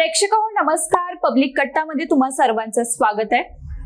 प्रेक्षक हो नमस्कार. पब्लिक कट्टामध्ये तुम्हा सर्वांचं स्वागत आहे.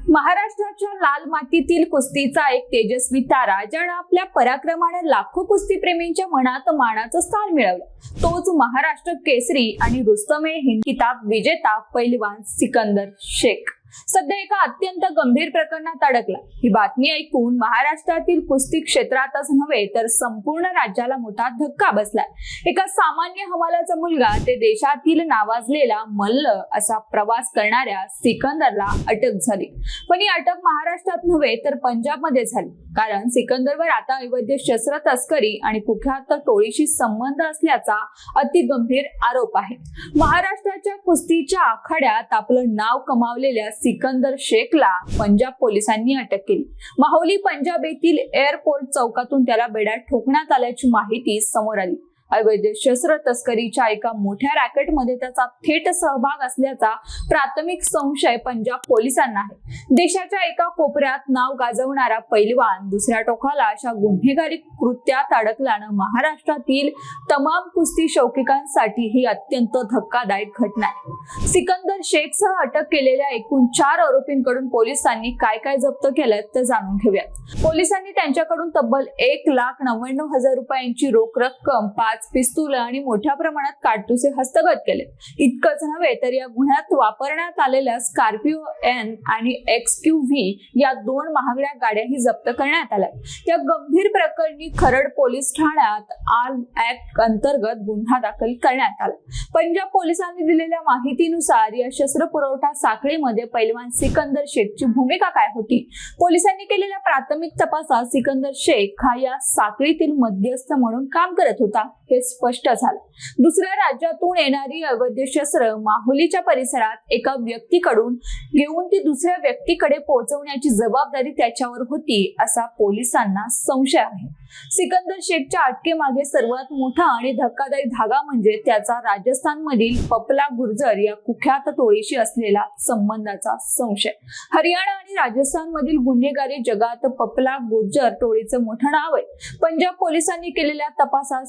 महाराष्ट्राच्या लाल मातीतील कुस्तीचा एक तेजस्वी तारा ज्यानं आपल्या पराक्रमाने लाखो कुस्तीप्रेमींच्या मनात मानाचं स्थान मिळवलं. तोच महाराष्ट्र केसरी आणि रुस्तमे हिंद किताब विजेता पैलवान सिकंदर शेख. सध्या एका अत्यंत गंभीर प्रकरणात अडकला. ही बातमी ऐकून महाराष्ट्रातील कुस्ती क्षेत्रातच नव्हे तर संपूर्ण राज्याला मोठा धक्का बसलाय. एका सामान्य हवालाचा मुलगा ते देशातील नावाजलेला मल्ल असा प्रवास करणाऱ्या सिकंदरला अटक झाली. पण ही अटक महाराष्ट्रात नव्हे तर पंजाबमध्ये झाली. कारण सिकंदरवर आता अवैध शस्त्र तस्करी आणि कुख्यात टोळीशी संबंध असल्याचा अति गंभीर आरोप आहे. महाराष्ट्राच्या कुस्तीच्या आखाड्यात आपलं नाव कमावलेल्या सिकंदर शेखला पंजाब पोलिसांनी अटक केली. माहुली पंजाब येथील एअरपोर्ट चौकातून त्याला बेड्यात ठोकण्यात आल्याची माहिती समोर आली. अवैध शस्त्र तस्करीच्या एका मोठ्या रॅकेटमध्ये त्याचा थेट सहभाग असल्याचा प्राथमिक संशय पंजाब पोलिसांना आहे. देशाच्या एका कोपऱ्यात नाव गाजवणारा पैलवान दुसऱ्या टोकाला अशा गुन्हेगारी कृत्यात अडकल्यानं महाराष्ट्रातील तमाम कुस्ती शौकिकांसाठी ही अत्यंत धक्कादायक घटना आहे. सिकंदर शेखसह अटक केलेल्या एकूण चार आरोपींकडून पोलिसांनी काय काय जप्त केलंय ते जाणून घेऊयात. पोलिसांनी त्यांच्याकडून तब्बल एक लाख नव्याण्णव हजार रुपयांची रोख रक्कम पाच पिस्तूल आणि मोठ्या प्रमाणात काडतुसे हस्तगत केले. इतकंच नव्हे तर या गुन्ह्यात वापरण्यात आलेल्या स्कॉर्पिओ एन आणि एक्स क्यू व्ही या दोन महागड्या गाड्याही जप्त करण्यात आल्या. या गंभीर प्रकरणी खरड पोलीस ठाण्यात आर्म ऍक्ट अंतर्गत गुन्हा दाखल करण्यात आला. पंजाब पोलिसांनी दिलेल्या माहितीनुसार या शस्त्र पुरवठा साखळीमध्ये पैलवान सिकंदर शेखची भूमिका काय होती? पोलिसांनी केलेल्या प्राथमिक तपासात सिकंदर शेख हा या साखळीतील मध्यस्थ म्हणून काम करत होता. हे स्पष्ट झालं. दुसऱ्या राज्यातून येणारी अवैध शस्त्र माहुलीच्या परिसरात एका व्यक्तीकडून घेऊन ती दुसऱ्या व्यक्तीकडे पोहोचवण्याची जबाबदारी त्याच्यावर होती असा पोलिसांना संशय आहे. सिकंदर शेखच्या अटकेमागे सर्वात मोठा आणि धक्कादायी धागा म्हणजे त्याचा राजस्थानमधील पपला गुर्जर या कुख्यात टोळीशी असलेला संबंधाचा संशय. हरियाणा आणि राजस्थानमधील गुन्हेगारी जगात पपला गुर्जर टोळीचं मोठं नाव आहे. पंजाब पोलिसांनी केलेल्या तपासात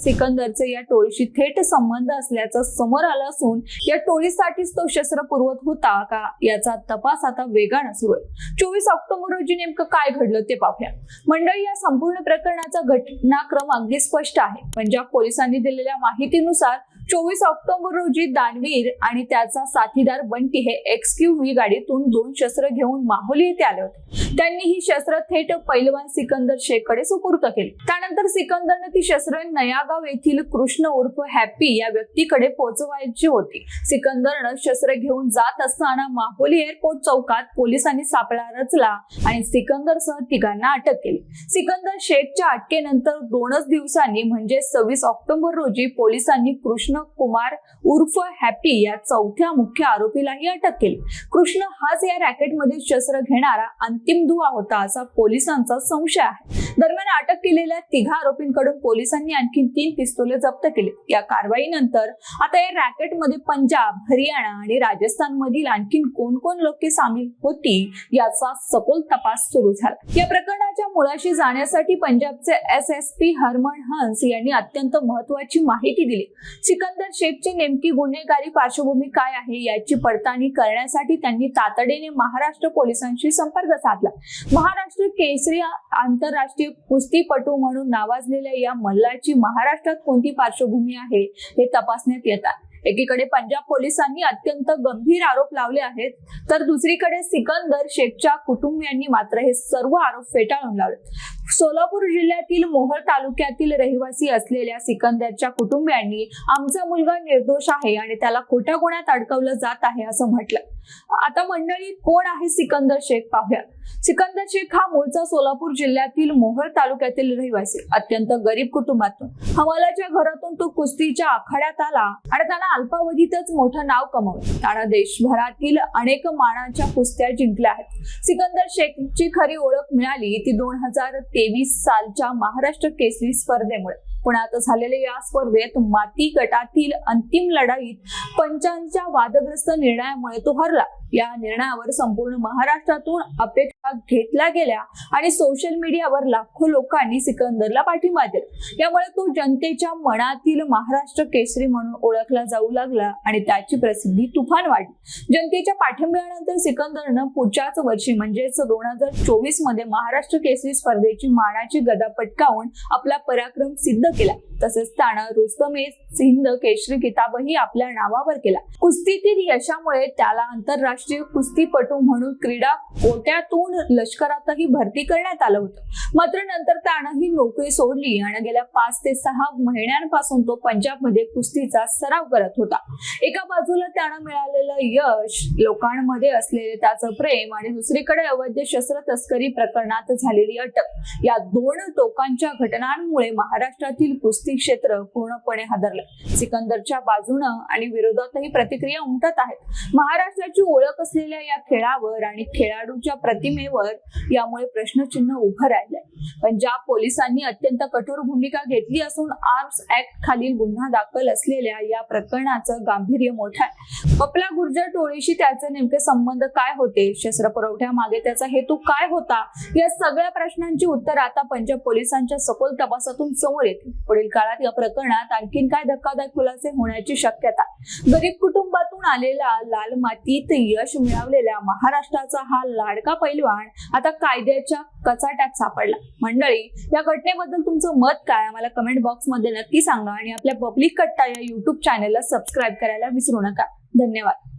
नगरचे या टोळीशी थेट संबंध असल्याचं समोर आलं असून या टोळीसाठीच तो शस्त्र पुरवत होता का याचा तपास आता वेगानं सुरू आहे. चोवीस ऑक्टोबर रोजी नेमकं काय घडलं ते पाहूया. मंडळी या संपूर्ण प्रकरणाचा घटनाक्रम अगदी स्पष्ट आहे. पंजाब पोलिसांनी दिलेल्या माहितीनुसार चोवीस ऑक्टोबर रोजी दानवीर आणि त्याचा साथीदार बंटी हे एक्सक्यू व्ही गाडीतून दोन शस्त्र घेऊन माहुली येथे आले होते. त्यांनी ही शस्त्र थेट पैलवान सिकंदर शेखकडे सुपूर्द केली. त्यानंतर सिकंदरने ती शस्त्र नयागाव येथील कृष्ण उर्फ हॅपी या व्यक्तीकडे पोहोचवायची होती. सिकंदरनं शस्त्र घेऊन जात असताना माहोली एअरपोर्ट चौकात पोलिसांनी सापळा रचला आणि सिकंदरसह तिघांना अटक केली. सिकंदर शेखच्या अटकेनंतर दोनच दिवसांनी म्हणजे सव्वीस ऑक्टोबर रोजी पोलिसांनी कृष्ण कुमार उर्फ हॅपी या चौथ्या मुख्य आरोपीलाही अटक केली. कृष्ण हाच या रॅकेटमध्ये शस्त्र घेणारा अंतिम दुवा होता असा पोलिसांचा संशय आहे. दरम्यान अटक केलेल्या तिघा आरोपींकडून पोलिसांनी आणखी तीन पिस्तोले जप्त केले. या कारवाईनंतर आता या रॅकेटमध्ये पंजाब हरियाणा आणि राजस्थानमधील आणखीन कोण कोण लोक सामील होती याचा सखोल तपास सुरू झाला. या प्रकरणाच्या मुळाशी जाण्यासाठी पंजाबचे S S P Harman Hans यांनी अत्यंत महत्वाची माहिती दिली. सिकंदर शेखची नेमकी गुन्हेगारी पार्श्वभूमी काय आहे याची पडताळणी करण्यासाठी त्यांनी तातडीने महाराष्ट्र पोलिसांशी संपर्क साधला. महाराष्ट्र केसरी आंतरराष्ट्रीय कुस्तीपटू म्हणून नावाजलेल्या या मल्लाची महाराष्ट्रात कोणती पार्श्वभूमी आहे हे तपासण्यात येतात. एकीकडे पंजाब पोलिसांनी अत्यंत गंभीर आरोप लावले आहेत तर दुसरीकडे सिकंदर शेखच्या कुटुंबियांनी मात्र हे सर्व आरोप फेटाळून लावले. सोलापूर जिल्ह्यातील मोहोळ तालुक्यातील रहिवासी असलेल्या सिकंदरच्या कुटुंबियांनी आमचा मुलगा निर्दोष आहे आणि त्याला खोट्या गुन्ह्यात अडकवलं जात आहे असं म्हटलं. आता मंडळी कोण आहे सिकंदर शेख पाहूया. सिकंदर शेख हा मूळचा सोलापूर जिल्ह्यातील मोहोळ तालुक्यातील रहिवासी अत्यंत गरीब कुटुंबातून. हवालाच्या घरातून तो कुस्तीच्या आखाड्यात आला आणि त्यानं अल्पावधीतच मोठं नाव कमवलं. त्यानं देशभरातील अनेक मानाच्या कुस्त्या जिंकल्या आहेत. सिकंदर शेखची खरी ओळख मिळाली ती दोन हजार तेवीस सालच्या महाराष्ट्र केसरी स्पर्धेमुळे. पुण्यात झालेल्या या स्पर्धेत माती गटातील अंतिम लढाईत पंचांच्या वादग्रस्त निर्णयामुळे तो हरला. या निर्णयावर संपूर्ण महाराष्ट्रातून अपेक्षा घेतल्या गेल्या आणि सोशल मीडियावर लाखो लोकांनी सिकंदरला पाठिंबा दिला. यामुळे तो जनतेच्या मनातील महाराष्ट्र केसरी म्हणून ओळखला जाऊ लागला आणि त्याची प्रसिद्धी तुफान वाढली. जनतेच्या पाठिंब्यानंतर सिकंदरनं पुढच्याच वर्षी म्हणजेच दोन हजार चोवीसमध्ये महाराष्ट्र केसरी स्पर्धेची मानाची गदा पटकावून आपला पराक्रम सिद्ध केला. तसेच त्यानं रुस्तमे सिंध केसरी किताबही आपल्या नावावर केला. कुस्तीतील यशामुळे त्याला आंतरराष्ट्रीय कुस्तीपटू म्हणून क्रीडा कोट्यातून लष्करातही भरती करण्यात आलं होतं. मात्र नंतर त्यानं ही नोकरी सोडली आणि गेल्या पाच ते सहा महिन्यांपासून तो पंजाबमध्ये कुस्तीचा सराव करत होता. एका बाजूला त्यानं मिळालेलं यश लोकांमध्ये असलेले त्याचं प्रेम आणि दुसरीकडे अवैध शस्त्र तस्करी प्रकरणात झालेली अटक या दोन टोकांच्या घटनांमुळे महाराष्ट्रातील कुस्ती क्षेत्र पूर्णपणे हादरलं. सिकंदरच्या बाजूनं आणि विरोधातही प्रतिक्रिया उमटत आहेत. महाराष्ट्राची ओळख असलेल्या या खेळावर आणि खेळाडूच्या प्रतिमेवर यामुळे प्रश्नचिन्ह उभं राहिलंय. पंजाब पोलिसांनी अत्यंत कठोर भूमिका घेतली असून आर्म्स ऍक्ट खालील गुन्हा दाखल असलेल्या या प्रकरणाचं गांभीर्य मोठं आहे. पपला गुर्जर टोळीशी त्याचे नेमके संबंध काय होते? शस्त्र पुरवठ्यामागे त्याचा हेतू काय होता? या सगळ्या प्रश्नांची उत्तर आता पंजाब पोलिसांच्या सखोल तपासातून समोर येतील. पुढील काळात या प्रकरणात आणखीन काय धक्कादायक खुलासे होण्याची शक्यता गरीब कुटुंबातून आलेला लाल मातीत यश मिळवलेल्या महाराष्ट्राचा हा लाडका पैलवान आता कायद्याच्या कचाट्यात सापडला. मंडळी या घटनेबद्दल तुमचं मत काय? आम्हाला कमेंट बॉक्समध्ये नक्की सांगा आणि आपल्या पब्लिक कट्टा या युट्यूब चॅनेलला सबस्क्राईब करायला विसरू नका. धन्यवाद.